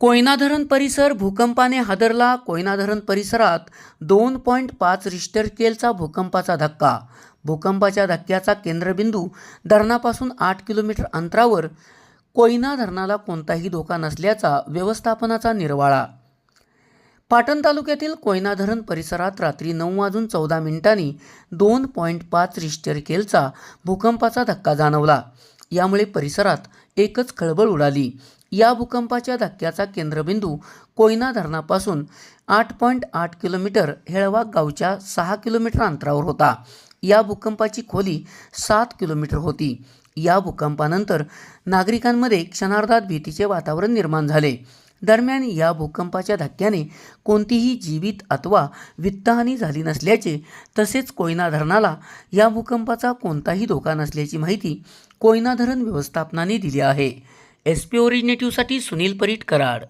कोयना धरण परिसर भूकंपाने हादरला. कोयना धरण परिसरात दोन पॉईंट पाच रिश्टर स्केलचा भूकंपाचा धक्का. भूकंपाच्या धक्क्याचा केंद्रबिंदू धरणापासून आठ किलोमीटर अंतरावर. कोयना धरणाला कोणताही धोका नसल्याचा व्यवस्थापनाचा निर्वाळा पाटण तालुक्यातील कोयना धरण परिसरात रात्री नऊ वाजून चौदा मिनिटांनी दोन पॉईंट पाच रिश्टर केलचा भूकंपाचा धक्का जाणवला. यामुळे परिसरात एकच खळबळ उडाली. या भूकंपाच्या धक्क्याचा केंद्रबिंदू कोयना धरणापासून आठ पॉईंट आठ किलोमीटर हेळवा गावच्या सहा किलोमीटर अंतरावर होता. या भूकंपाची खोली सात किलोमीटर होती. या भूकंपानंतर नागरिकांमध्ये क्षणार्धात भीतीचे वातावरण निर्माण झाले. दरम्यान या भूकंपाच्या धक्क्याने कोणतीही जीवित अथवा वित्तहानी झाली नसल्याचे तसेच कोयना धरणाला या भूकंपाचा कोणताही धोका नसल्याची माहिती कोयना धरण व्यवस्थापनाने दिली आहे. एस पी ओरिजिनेटिव्हसाठी सुनील परीट कराड.